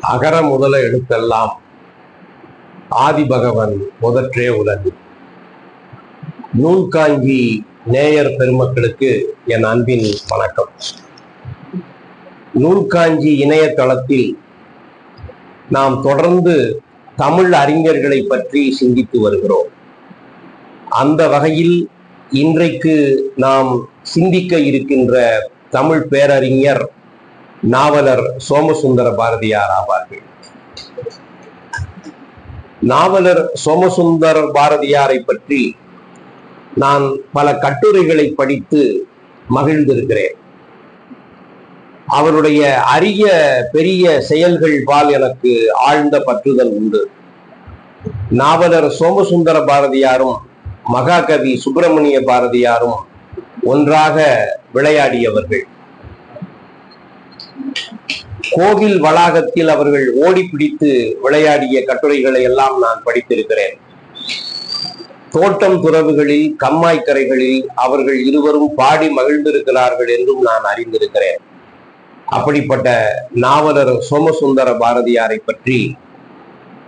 அகர முதல எழுத்தெல்லாம் ஆதிபகவன் முதற்றே உலகு. நூல்காஞ்சி நேயர் பெருமக்களுக்கு என் அன்பின் வணக்கம். நூல்காஞ்சி இணையதளத்தில் நாம் தொடர்ந்து தமிழ் அறிஞர்களை பற்றி சிந்தித்து வருகிறோம். அந்த வகையில் இன்றைக்கு நாம் சிந்திக்க இருக்கின்ற தமிழ் பேரறிஞர் நாவலர் சோமசுந்தர பாரதியார் ஆவார்கள். நாவலர் சோமசுந்தர பாரதியாரை பற்றி நான் பல கட்டுரைகளை படித்து மகிழ்ந்திருக்கிறேன். அவருடைய அரிய பெரிய செயல்கள் பால் எனக்கு ஆழ்ந்த பற்றுதல் உண்டு. நாவலர் சோமசுந்தர பாரதியாரும் மகாகவி சுப்பிரமணிய பாரதியாரும் ஒன்றாக விளையாடியவர்கள். கோவில் வளாகத்தில் அவர்கள் ஓடி பிடித்து விளையாடிய கட்டுரைகளை எல்லாம் நான் படித்திருக்கிறேன். தோட்டம் துறவுகளில் கம்மாய்க்கரைகளில் அவர்கள் இருவரும் பாடி மகிழ்ந்திருக்கிறார்கள் என்றும் நான் அறிந்திருக்கிறேன். அப்படிப்பட்ட நாவலர் சோமசுந்தர பாரதியாரை பற்றி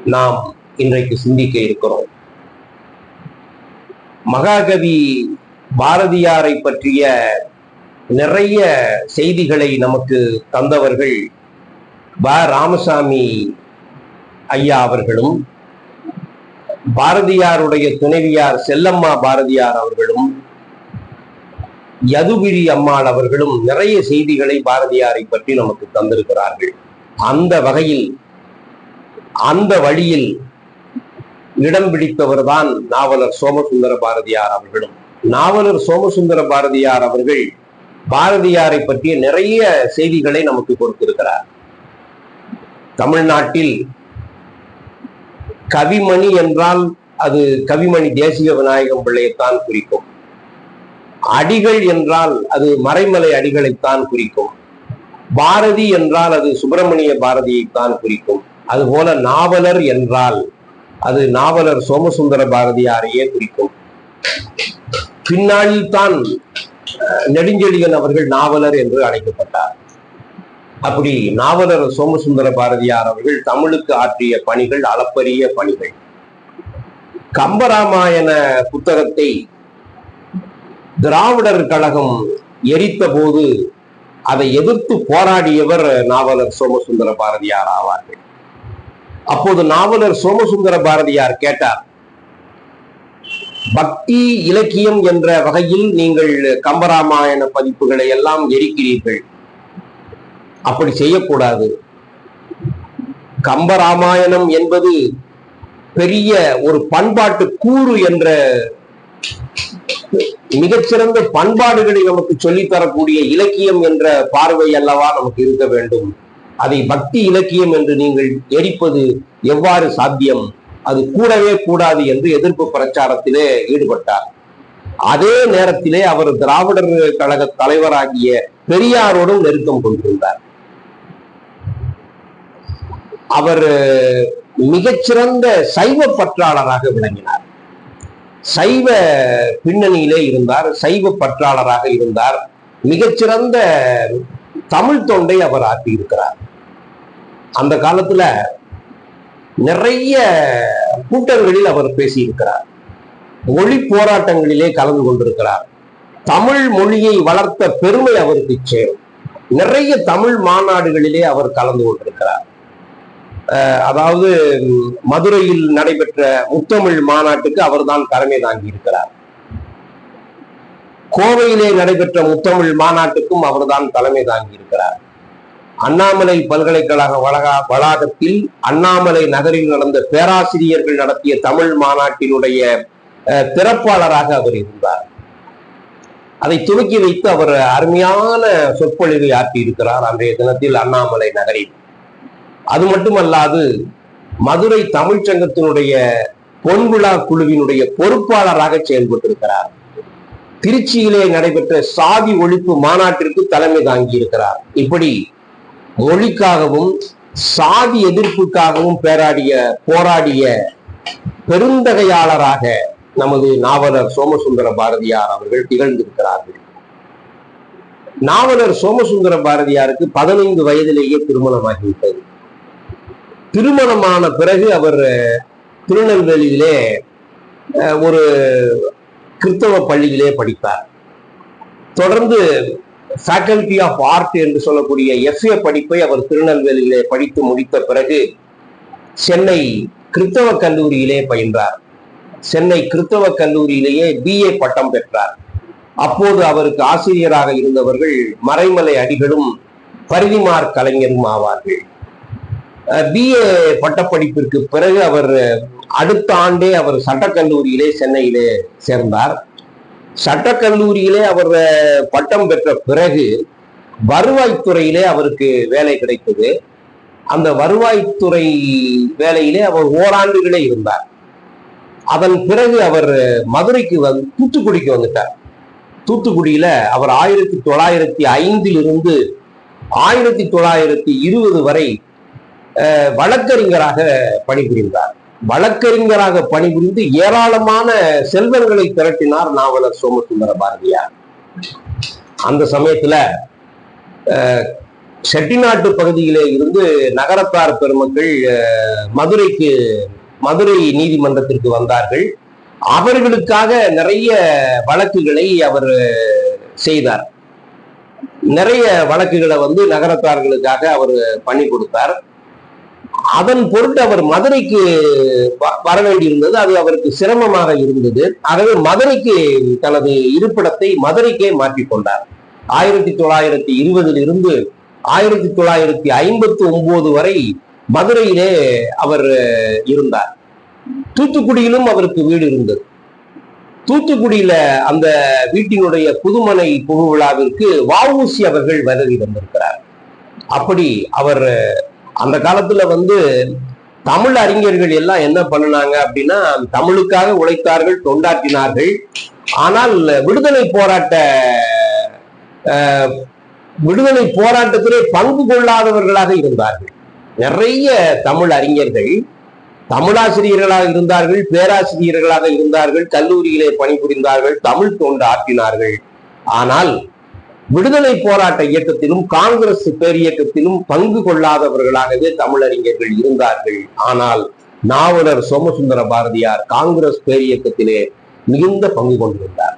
நாம் இன்றைக்கு சிந்திக்க இருக்கிறோம். மகாகவி பாரதியாரை பற்றிய நிறைய செய்திகளை நமக்கு தந்தவர்கள் வ ராமசாமி ஐயா அவர்களும் பாரதியாருடைய துணைவியார் செல்லம்மா பாரதியார் அவர்களும் யதுகிரி அம்மாள் அவர்களும் நிறைய செய்திகளை பாரதியாரை பற்றி நமக்கு தந்திருக்கிறார்கள். அந்த வகையில் அந்த வழியில் இடம் பிடித்தவர் தான் நாவலர் சோமசுந்தர பாரதியார் அவர்களும். நாவலர் சோமசுந்தர பாரதியார் அவர்கள் பாரதியாரை பற்றிய நிறைய செய்திகளை நமக்கு கொடுத்திருக்கிறார். தமிழ்நாட்டில் கவிமணி என்றால் அது கவிமணி தேசிய விநாயகம் பிள்ளையைத்தான் குறிக்கும். அடிகள் என்றால் அது மறைமலை அடிகளைத்தான் குறிக்கும். பாரதி என்றால் அது சுப்பிரமணிய பாரதியைத்தான் குறிக்கும். அதுபோல நாவலர் என்றால் அது நாவலர் சோமசுந்தர பாரதியாரையே குறிக்கும். பின்னாளில் தான் நெடுஞ்செழியன் அவர்கள் நாவலர் என்று அழைக்கப்பட்டார். அப்படி நாவலர் சோமசுந்தர பாரதியார் அவர்கள் தமிழுக்கு ஆற்றிய பணிகள் அளப்பரிய பணிகள். கம்பராமாயண புத்தகத்தை திராவிடர் கழகம் எரித்த போது அதை எதிர்த்து போராடியவர் நாவலர் சோமசுந்தர பாரதியார் ஆவார்கள். அப்போது நாவலர் சோமசுந்தர பாரதியார் கேட்டார் பக்தி இலக்கியம் என்ற வகையில் நீங்கள் கம்பராமாயண பதிப்புகளை எல்லாம் எரிக்கிறீர்கள். அப்படி செய்யக்கூடாது. கம்பராமாயணம் என்பது பெரிய ஒரு பண்பாட்டு கூறு என்ற மிகச்சிறந்த பண்பாடுகளை நமக்கு சொல்லித் தரக்கூடிய இலக்கியம் என்ற பார்வை அல்லவா நமக்கு இருக்க வேண்டும். அதை பக்தி இலக்கியம் என்று நீங்கள் எரிப்பது எவ்வாறு சாத்தியம்? அது கூடவே கூடாது என்று எதிர்ப்பு பிரச்சாரத்திலே ஈடுபட்டார். அதே நேரத்திலே அவர் திராவிடர் கழக தலைவராகிய பெரியாரோடும் நெருக்கம் கொண்டிருந்தார். அவர் மிகச்சிறந்த சைவ பற்றாளராக விளங்கினார். சைவ பின்னணியிலே இருந்தார் சைவ பற்றாளராக இருந்தார். மிகச்சிறந்த தமிழ் தொண்டை அவர் ஆற்றியிருக்கிறார். அந்த காலத்துல நிறைய கூட்டங்களில் அவர் பேசியிருக்கிறார். மொழி போராட்டங்களிலே கலந்து கொண்டிருக்கிறார். தமிழ் மொழியை வளர்த்த பெருமை அவருக்கு சேரும். நிறைய தமிழ் மாநாடுகளிலே அவர் கலந்து கொண்டிருக்கிறார். அதாவது மதுரையில் நடைபெற்ற முத்தமிழ் மாநாட்டுக்கு அவர்தான் தலைமை தாங்கி இருக்கிறார் கோவையிலே நடைபெற்ற முத்தமிழ் மாநாட்டுக்கும் அவர்தான் தலைமை தாங்கி இருக்கிறார் அண்ணாமலை பல்கலைக்கழக வளகா வளாகத்தில் அண்ணாமலை நகரில் நடந்த பேராசிரியர்கள் நடத்திய தமிழ் மாநாட்டினுடைய திறப்பாளராக அவர் இருந்தார். அதை துவக்கி வைத்து அவர் அருமையான சொற்பொழிவை ஆற்றியிருக்கிறார் அன்றைய தினத்தில் அண்ணாமலை நகரில். அது மட்டுமல்லாது மதுரை தமிழ்ச்சங்கத்தினுடைய பொன்விழா குழுவினுடைய பொறுப்பாளராக செயல்பட்டிருக்கிறார். திருச்சியிலே நடைபெற்ற சாதி ஒழிப்பு மாநாட்டிற்கு தலைமை தாங்கி இருக்கிறார் இப்படி மொழிக்காகவும் சாதி எதிர்ப்புக்காகவும் பேராடிய போராடிய பெருந்தகையாளராக நமது நாவலர் சோமசுந்தர பாரதியார் அவர்கள் திகழ்ந்திருக்கிறார்கள். நாவலர் சோமசுந்தர பாரதியாருக்கு பதினைந்து வயதிலேயே திருமணமாகிவிட்டது. திருமணமான பிறகு அவர் திருநெல்வேலியிலே அஹ், ஒரு கிறிஸ்தவ பள்ளியிலே படித்தார் தொடர்ந்து ஃபேக்கல்டி ஆஃப் ஆர்ட் என்று சொல்லக்கூடிய எஃப்ஏ படிப்பை அவர் திருநெல்வேலியிலே படித்து முடித்த பிறகு சென்னை கிறித்தவ கல்லூரியிலே பயின்றார். சென்னை கிறித்தவ கல்லூரியிலேயே பிஏ பட்டம் பெற்றார். அப்போது அவருக்கு ஆசிரியராக இருந்தவர்கள் மறைமலை அடிகளும் பரிதிமார் கலைஞரும் ஆவார்கள். பிஏ பட்டப்படிப்பிற்கு பிறகு அவர் அடுத்த ஆண்டே அவர் சட்டக்கல்லூரியிலே சென்னையிலே சேர்ந்தார். சட்டக்கல்லூரியிலே அவர் பட்டம் பெற்ற பிறகு வருவாய்த்துறையிலே அவருக்கு வேலை கிடைத்தது. அந்த வருவாய்த்துறை வேலையிலே அவர் ஓராண்டுகளே இருந்தார். அதன் பிறகு அவர் மதுரைக்கு வந்து தூத்துக்குடிக்கு வந்துட்டார். தூத்துக்குடியில அவர் ஆயிரத்தி தொள்ளாயிரத்தி ஐந்தில் இருந்து ஆயிரத்தி தொள்ளாயிரத்தி இருபது வரை வழக்கறிஞராக பணிபுரிந்தார். வழக்கறிஞராக பணிபுரிந்து ஏராளமான செல்வங்களை திரட்டினார் நாவலர் சோமசுந்தர பாரதியார். அந்த சமயத்துல செட்டிநாட்டு பகுதியிலே இருந்து நகரத்தார் பெருமக்கள் மதுரைக்கு மதுரை நீதிமன்றத்திற்கு வந்தார்கள். அவர்களுக்காக நிறைய வழக்குகளை அவர் செய்தார். நிறைய வழக்குகளை வந்து நகரத்தார்களுக்காக அவர் பண்ணி கொடுத்தார். அதன் பொருட்டு அவர் மதுரைக்கு வ- வர வேண்டியிருந்தது அது அவருக்கு சிரமமாக இருந்தது. ஆகவே மதுரைக்கு தனது இருப்பிடத்தை மதுரைக்கே மாற்றிக்கொண்டார் ஆயிரத்தி தொள்ளாயிரத்தி இருபதில் இருந்து ஆயிரத்தி தொள்ளாயிரத்தி ஐம்பத்தி ஒன்பது வரை மதுரையிலே அவர் இருந்தார். தூத்துக்குடியிலும் அவருக்கு வீடு இருந்தது. தூத்துக்குடியில அந்த வீட்டினுடைய புதுமனை புகு விழாவிற்கு அவர்கள் வருகை வந்திருக்கிறார் அப்படி அவர் அந்த காலத்துல வந்து தமிழ் அறிஞர்கள் எல்லாம் என்ன பண்ணுனாங்க அப்படின்னா தமிழுக்காக உழைத்தார்கள் தொண்டாற்றினார்கள். ஆனால் விடுதலை போராட்ட விடுதலை போராட்டத்திலே பங்கு கொள்ளாதவர்களாக இருந்தார்கள். நிறைய தமிழ் அறிஞர்கள் தமிழாசிரியர்களாக இருந்தார்கள் பேராசிரியர்களாக இருந்தார்கள் கல்லூரியிலே பணிபுரிந்தார்கள் தமிழ் தொண்டு ஆற்றினார்கள். ஆனால் விடுதலை போராட்ட இயக்கத்திலும் காங்கிரஸ் பேரியக்கத்திலும் பங்கு கொள்ளாதவர்களாகவே தமிழறிஞர்கள் இருந்தார்கள். ஆனால் நாவலர் சோமசுந்தர பாரதியார் காங்கிரஸ் பேரியக்கத்திலே மிகுந்த பங்கு கொண்டிருந்தார்.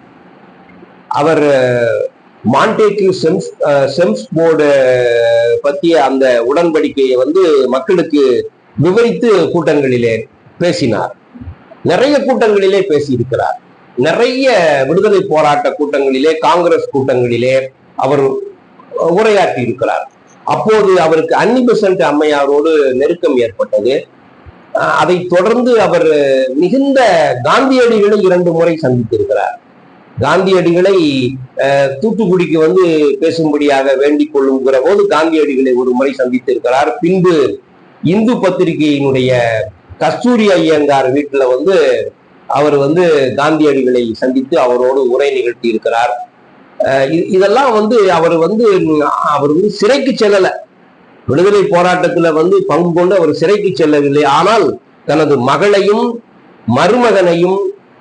அவர் மாண்டேக்கு செம்ஸ் அஹ், செம்ஸ் போர்டு பற்றிய அந்த உடன்படிக்கையை வந்து மக்களுக்கு விவரித்து கூட்டங்களிலே பேசினார். நிறைய கூட்டங்களிலே பேசியிருக்கிறார். நிறைய விடுதலை போராட்ட கூட்டங்களிலே காங்கிரஸ் கூட்டங்களிலே அவர் உரையாற்றி இருக்கிறார். அப்போது அவருக்கு அன்னி பெசன்ட் அம்மையாரோடு நெருக்கம் ஏற்பட்டது. அதை தொடர்ந்து அவர் மிகுந்த காந்தியடிகளை இரண்டு முறை சந்தித்திருக்கிறார். காந்தியடிகளை தூத்துக்குடிக்கு வந்து பேசும்படியாக வேண்டிக் கொள்ளுங்கிற போது காந்தியடிகளை ஒரு முறை சந்தித்திருக்கிறார். பின்பு இந்து பத்திரிகையினுடைய கஸ்தூரி ஐயங்கார் வீட்டுல வந்து அவர் வந்து காந்தியடிகளை சந்தித்து அவரோடு உரை நிகழ்த்தி இருக்கிறார் இதெல்லாம் வந்து அவர் வந்து அவர் வந்து சிறைக்கு செல்லல. விடுதலை போராட்டத்துல வந்து பங்கு கொண்டு அவர் சிறைக்கு செல்லவில்லை. ஆனால் தனது மகளையும் மருமகனையும்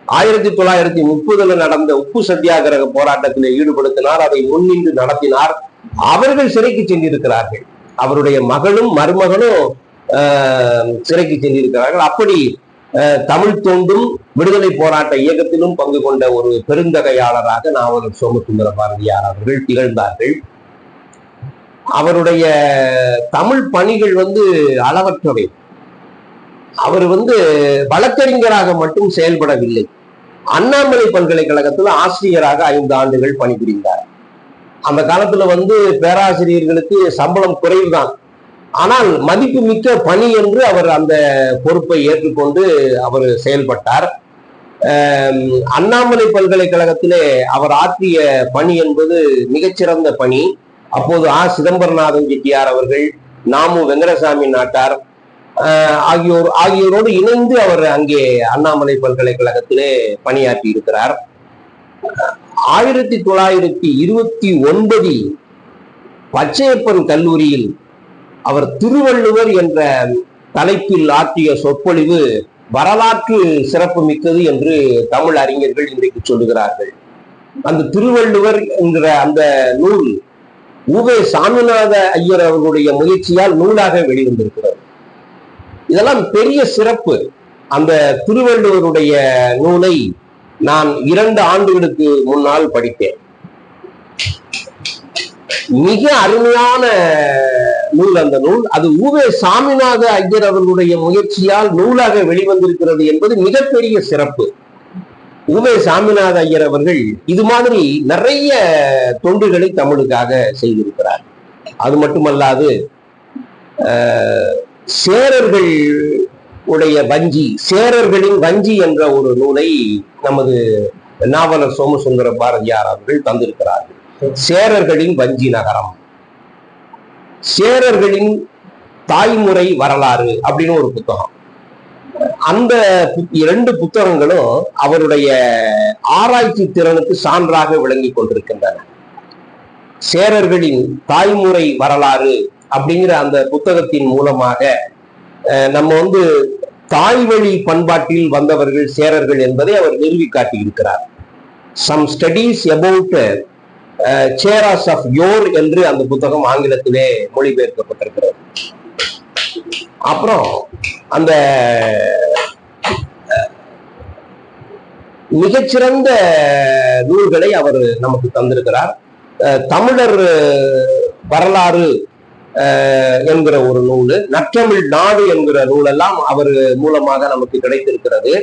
ஆயிரத்தி தொள்ளாயிரத்தி முப்பதுல நடந்த உப்பு சத்தியாகிரக போராட்டத்தில் ஈடுபடுத்தினார். அதை முன்னின்று நடத்தினார். அவர்கள் சிறைக்கு சென்றிருக்கிறார்கள். அவருடைய மகளும் மருமகனும் ஆஹ், சிறைக்கு சென்றிருக்கிறார்கள். அப்படி தமிழ் தோன்றும் விடுதலை போராட்ட இயக்கத்திலும் பங்கு கொண்ட ஒரு பெருந்தகையாளராக நாவலர் சோமசுந்தர பாரதியார் அவர்கள் திகழ்ந்தார்கள். அவருடைய தமிழ் பணிகள் வந்து அளவற்றவை. அவர் வந்து வழக்கறிஞராக மட்டும் செயல்படவில்லை. அண்ணாமலை பல்கலைக்கழகத்தில் ஆசிரியராக ஐந்து ஆண்டுகள் பணிபுரிந்தார். அந்த காலத்துல வந்து பேராசிரியர்களுக்கு சம்பளம் குறைவுதான். ஆனால் மதிப்புமிக்க பணி என்று அவர் அந்த பொறுப்பை ஏற்றுக்கொண்டு அவர் செயல்பட்டார். அண்ணாமலை பல்கலைக்கழகத்திலே அவர் ஆற்றிய பணி என்பது மிகச்சிறந்த பணி. அப்போது ஆ. சிதம்பரநாதன் செட்டியார் அவர்கள் நாமு வெங்கடசாமி நாட்டார் ஆகியோர் ஆகியோரோடு இணைந்து அவர் அங்கே அண்ணாமலை பல்கலைக்கழகத்திலே பணியாற்றி இருக்கிறார். ஆயிரத்தி தொள்ளாயிரத்தி இருபத்தி ஒன்பதில் பச்சையப்பன் கல்லூரியில் அவர் திருவள்ளுவர் என்ற தலைப்பில் ஆற்றிய சொற்பொழிவு வரலாற்று சிறப்பு மிக்கது என்று தமிழ் அறிஞர்கள் இன்றைக்கு சொல்லுகிறார்கள். அந்த திருவள்ளுவர் என்கிற அந்த நூல் உவே சாமிநாத ஐயர் அவர்களுடைய முயற்சியால் நூலாக வெளிவந்திருக்கிறது. இதெல்லாம் பெரிய சிறப்பு. அந்த திருவள்ளுவருடைய நூலை நான் இரண்டு ஆண்டுகளுக்கு முன்னால் படித்தேன். மிக அருமையான நூல் அந்த நூல். அது ஊவே சாமிநாத ஐயர் அவர்களுடைய முயற்சியால் நூலாக வெளிவந்திருக்கிறது என்பது மிகப்பெரிய சிறப்பு. ஊவே சாமிநாத ஐயர் அவர்கள் இது மாதிரி நிறைய தொண்டுகளை தமிழுக்காக செய்திருக்கிறார். அது மட்டுமல்லாது சேரர்கள் உடைய வஞ்சி சேரர்களின் வஞ்சி என்ற ஒரு நூலை நமது நாவலர் சோமசுந்தர பாரதியார் அவர்கள் தந்திருக்கிறார்கள். சேரர்களின் வஞ்சி நகரம். சேரர்களின் தாய்முறை வரலாறு அப்படின்னு ஒரு புத்தகம். அந்த இரண்டு புத்தகங்களும் அவருடைய ஆராய்ச்சி திறனுக்கு சான்றாக விளங்கி கொண்டிருக்கின்றன. சேரர்களின் தாய்முறை வரலாறு அப்படிங்கிற அந்த புத்தகத்தின் மூலமாக நம்ம வந்து தாய்வழி பண்பாட்டில் வந்தவர்கள் சேரர்கள் என்பதை அவர் நிறுவி காட்டியிருக்கிறார் some studies about Cheras of yore என்று அந்த புத்தகம் ஆங்கிலத்திலே மொழிபெயர்க்கப்பட்டிருக்கிறது. அப்புறம் அந்த மிகச்சிறந்த நூல்களை அவர் நமக்கு தந்திருக்கிறார். தமிழர் வரலாறு என்கிற ஒரு நூல் நற்றமிழ் நாடு என்கிற நூலெல்லாம் அவர் மூலமாக நமக்கு கிடைத்திருக்கிறது.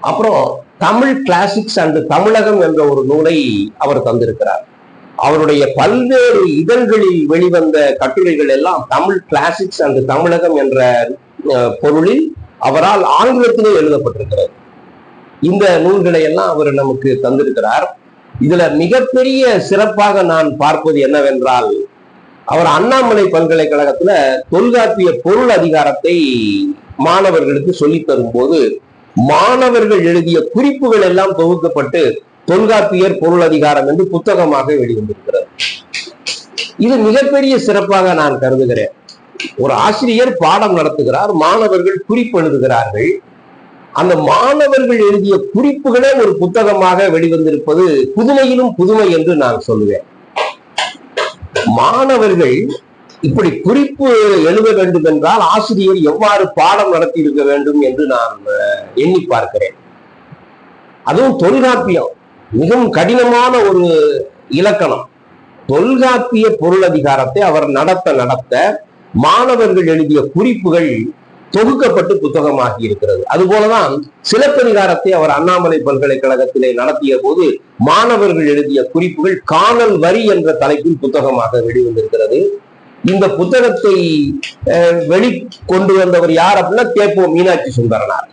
அப்புறம் தமிழ் கிளாசிக்ஸ் அண்ட் தமிழகம் என்ற ஒரு நூலை அவர் தந்திருக்கிறார். அவருடைய பல்வேறு இதழ்களில் வெளிவந்த கட்டுரைகள் எல்லாம் தமிழ் கிளாசிக்ஸ் அண்ட் தமிழகம் என்ற அஹ், பொருளில் அவரால் ஆங்கிலத்திலே எழுதப்பட்டிருக்கிறது. இந்த நூல்களை எல்லாம் அவர் நமக்கு தந்திருக்கிறார். இதுல மிகப்பெரிய சிறப்பாக நான் பார்ப்பது என்னவென்றால் அவர் அண்ணாமலை பல்கலைக்கழகத்துல தொல்காப்பிய பொருள் அதிகாரத்தை மாணவர்களுக்கு சொல்லித் தரும்போது மாணவர்கள் எழுதிய குறிப்புகள் எல்லாம் தொகுக்கப்பட்டு தொல்காப்பியர் பொருள் அதிகாரம் என்று புத்தகமாக வெளிவந்திருக்கிறது. இது மிகப்பெரிய சிறப்பாக நான் கருதுகிறேன். ஒரு ஆசிரியர் பாடம் நடத்துகிறார் மாணவர்கள் குறிப்பு எழுதுகிறார்கள். அந்த மாணவர்கள் எழுதிய குறிப்புகளே ஒரு புத்தகமாக வெளிவந்திருப்பது புதுமையிலும் புதுமை என்று நான் சொல்லுவேன் மாணவர்கள் இப்படி குறிப்பு எழுத வேண்டும் என்றால் ஆசிரியர் எவ்வாறு பாடம் நடத்தி இருக்க வேண்டும் என்று நான் எண்ணி பார்க்கிறேன். அதுவும் தொல்காப்பியம். மிகவும் கடினமான ஒரு இலக்கணம். தொல்காப்பிய பொருள் அதிகாரத்தை அவர் நடத்த நடத்த மாணவர்கள் எழுதிய குறிப்புகள் தொகுக்கப்பட்டு புத்தகமாகி இருக்கிறது. அதுபோலதான் சிலப்பதிகாரத்தை அவர் அண்ணாமலை பல்கலைக்கழகத்திலே நடத்திய போது மாணவர்கள் எழுதிய குறிப்புகள் காணல் வரி என்ற தலைப்பில் புத்தகமாக வெளிவந்திருக்கிறது. இந்த புத்தகத்தை அஹ், வெளி கொண்டு வந்தவர் யார் அப்படின்னா கேப்போ மீனாட்சி சுந்தரனார்.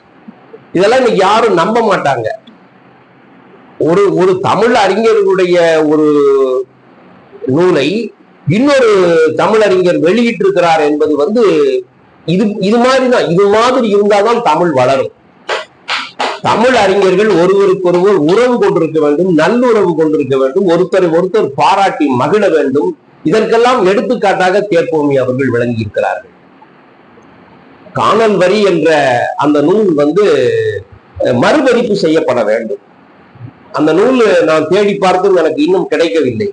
இதெல்லாம் இன்னைக்கு யாரும் நம்ப மாட்டாங்க. ஒரு ஒரு தமிழ் அறிஞர்களுடைய ஒரு நூலை இன்னொரு தமிழறிஞர் வெளியிட்டிருக்கிறார் என்பது வந்து இது இது மாதிரி தான் இது மாதிரி இருந்தால்தான் தமிழ் வளரும். தமிழ் அறிஞர்கள் ஒருவருக்கொருவர் உறவு கொண்டிருக்க வேண்டும் நல்லுறவு கொண்டிருக்க வேண்டும் ஒருத்தர் ஒருத்தர் பாராட்டி மகிழ வேண்டும். இதற்கெல்லாம் எடுத்துக்காட்டாக தேர்ப்போமி அவர்கள் விளங்கி இருக்கிறார்கள் காணல் வரி என்ற அந்த நூல் வந்து அஹ், மறுபதிப்பு செய்யப்பட வேண்டும். அந்த நூல் நான் தேடி பார்த்தும் எனக்கு இன்னும் கிடைக்கவில்லை.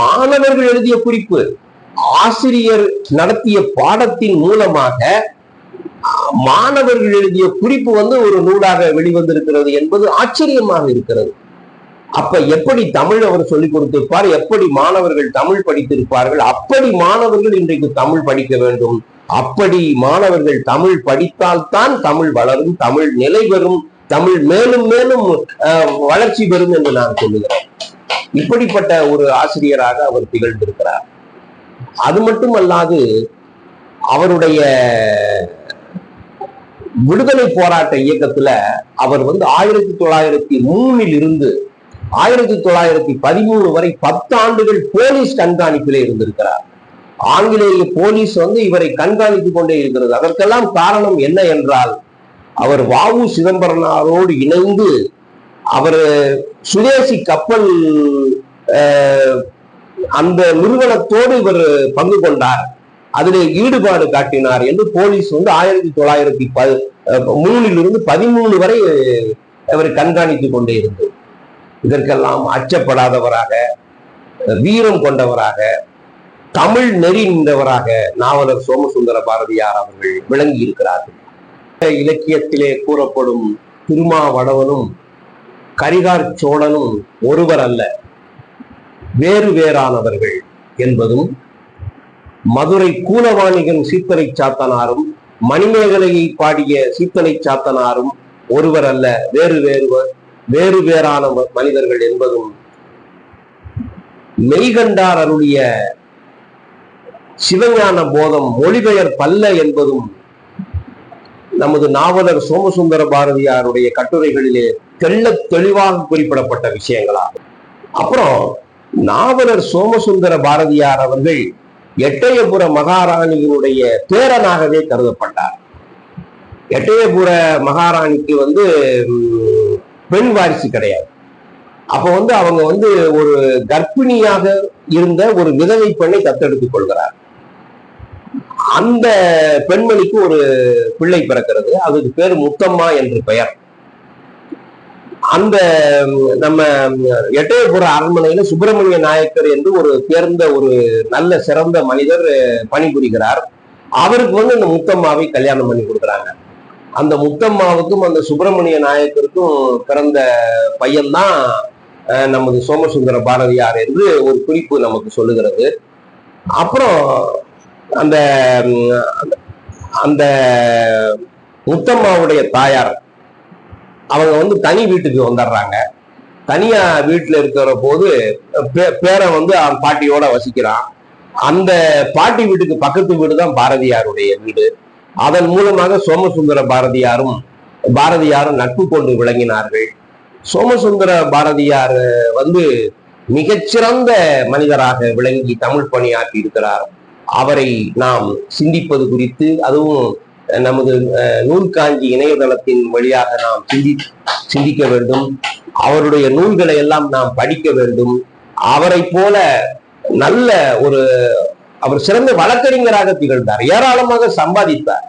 மாணவர்கள் எழுதிய குறிப்பு ஆசிரியர் நடத்திய பாடத்தின் மூலமாக மாணவர்கள் எழுதிய குறிப்பு வந்து ஒரு நூலாக வெளிவந்திருக்கிறது என்பது ஆச்சரியமாக இருக்கிறது. அப்ப எப்படி தமிழ் அவர் சொல்லிக் கொடுத்திருப்பார்? எப்படி மாணவர்கள் தமிழ் படித்திருப்பார்கள்? அப்படி மாணவர்கள் இன்றைக்கு தமிழ் படிக்க வேண்டும். அப்படி மாணவர்கள் தமிழ் படித்தால்தான் தமிழ் வளரும் தமிழ் நிலை பெறும் தமிழ் மேலும் மேலும் வளர்ச்சி பெறும் என்று நான் சொல்லுகிறேன். இப்படிப்பட்ட ஒரு ஆசிரியராக அவர் திகழ்ந்திருக்கிறார். அது மட்டுமல்லாது அவருடைய விடுதலை போராட்ட இயக்கத்துல அவர் வந்து ஆயிரத்தி தொள்ளாயிரத்தி மூணில் இருந்து ஆயிரத்தி தொள்ளாயிரத்தி பதிமூணு வரை பத்து ஆண்டுகள் போலீஸ் கண்காணிப்பிலே இருந்திருக்கிறார். ஆங்கிலேய போலீஸ் வந்து இவரை கண்காணித்துக் கொண்டே இருக்கிறது. அதற்கெல்லாம் காரணம் என்ன என்றால் அவர் வாவு சிதம்பரனாரோடு இணைந்து அவர் சுதேசி கப்பல் அஹ், அந்த நிறுவனத்தோடு இவர் பங்கு கொண்டார். அதிலே ஈடுபாடு காட்டினார் என்று போலீஸ் வந்து ஆயிரத்தி தொள்ளாயிரத்தி ப மூணிலிருந்து பதிமூணு வரை அவர் கண்காணித்துக் கொண்டே இருந்தது. இதற்கெல்லாம் அச்சப்படாதவராக வீரம் கொண்டவராக தமிழ் நெறி நின்றவராக நாவலர் சோமசுந்தர பாரதியார் அவர்கள் விளங்கி இருக்கிறார்கள் இலக்கியத்திலே கூறப்படும் திருமாவளவனும் கரிகார் சோழனும் ஒருவர் அல்ல வேறு வேறானவர்கள் என்பதும் மதுரை கூலவாணிகன் சீத்தனை சாத்தனாரும் மணிமேகலையை பாடிய சீத்தனை சாத்தனாரும் ஒருவர் அல்ல வேறு வேறு வேறு வேறான மனிதர்கள் என்பதும் மெய்கண்டார் அருளிய சிவஞான போதம் மொழிபெயர் பல்ல என்பதும் நமது நாவலர் சோமசுந்தர பாரதியாருடைய கட்டுரைகளிலே தெள்ள தெளிவாக குறிப்பிடப்பட்ட விஷயங்களாகும் அப்புறம் நாவலர் சோமசுந்தர பாரதியார் அவர்கள் எட்டயபுர மகாராணியினுடைய பேரனாகவே கருதப்பட்டார். எட்டயபுர மகாராணிக்கு வந்து பெண் வாரிசு கிடையாது. அப்ப வந்து அவங்க வந்து ஒரு கர்ப்பிணியாக இருந்த ஒரு விதவை பெண்ணை தத்தெடுத்துக் கொள்கிறார். அந்த பெண்மணிக்கு ஒரு பிள்ளை பிறக்கிறது. அதுக்கு பேர் முத்தம்மா என்று பெயர். அந்த நம்ம எட்டயபுர அரண்மனையில சுப்பிரமணிய நாயக்கர் என்று ஒரு தேர்ந்த ஒரு நல்ல சிறந்த மனிதர் பணிபுரிகிறார். அவருக்கு வந்து இந்த முத்தம்மாவை கல்யாணம் பண்ணி கொடுக்குறாங்க. அந்த முத்தம்மாவுக்கும் அந்த சுப்பிரமணிய நாயக்கருக்கும் பிறந்த பையன்தான் அஹ், நமது சோமசுந்தர பாரதியார் என்று ஒரு குறிப்பு நமக்கு சொல்லுகிறது. அப்புறம் அந்த அந்த முத்தம்மாவுடைய தாயார் அவங்க வந்து தனி வீட்டுக்கு வந்துடுறாங்க தனியா வீட்டுல இருக்கிற போது பே- பேரன் வந்து அவன் பாட்டியோட வசிக்கிறான். அந்த பாட்டி வீட்டுக்கு பக்கத்து வீடு தான் பாரதியாருடைய வீடு. அதன் மூலமாக சோமசுந்தர பாரதியாரும் பாரதியாரும் நட்பு கொண்டு விளங்கினார்கள். சோமசுந்தர பாரதியார் வந்து மிகச்சிறந்த மனிதராக விளங்கி தமிழ் பணியாற்றி இருக்கிறார் அவரை நாம் சிந்திப்பது குறித்து அதுவும் நமது நூல்காஞ்சி இணையதளத்தின் வழியாக நாம் சிந்தி சிந்திக்க வேண்டும். அவருடைய நூல்களை எல்லாம் நாம் படிக்க வேண்டும். அவரை போல நல்ல ஒரு அவர் சிறந்த வழக்கறிஞராக திகழ்ந்தார். ஏராளமாக சம்பாதித்தார்.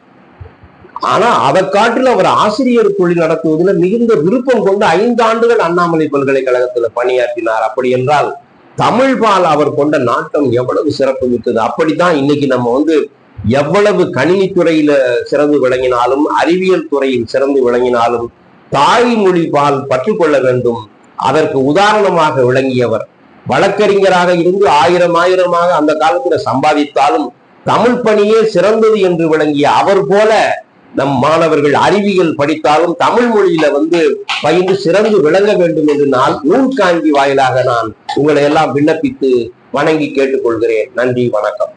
ஆனா அதை காட்டிலும் அவர் ஆசிரியர் தொழில் நடத்துவதில் மிகுந்த விருப்பம் கொண்டு ஐந்து ஆண்டுகள் அண்ணாமலை பல்கலைக்கழகத்துல பணியாற்றினார். அப்படி என்றால் தமிழ் பால் அவர் கொண்ட நாட்டம் எவ்வளவு சிறப்பு மிக்கது. அப்படித்தான் இன்னைக்கு நம்ம வந்து எவ்வளவு கணினி துறையில சிறந்து விளங்கினாலும் அறிவியல் துறையில் சிறந்து விளங்கினாலும் தாய்மொழி பால் பற்றுக்கொள்ள வேண்டும். அதற்கு உதாரணமாக விளங்கியவர் வழக்கறிஞராக இருந்து ஆயிரம் ஆயிரமாக அந்த காலத்துல சம்பாதித்தாலும் தமிழ் பணியே சிறந்தது என்று விளங்கிய அவர் போல நம் மாணவர்கள் அறிவியல் படித்தாலும் தமிழ் மொழியில வந்து பயின்று சிறந்து விளங்க வேண்டும் என்று நான் நூல்காஞ்சி வாயிலாக நான் உங்களை எல்லாம் விண்ணப்பித்து வணங்கி கேட்டுக்கொள்கிறேன். நன்றி வணக்கம்.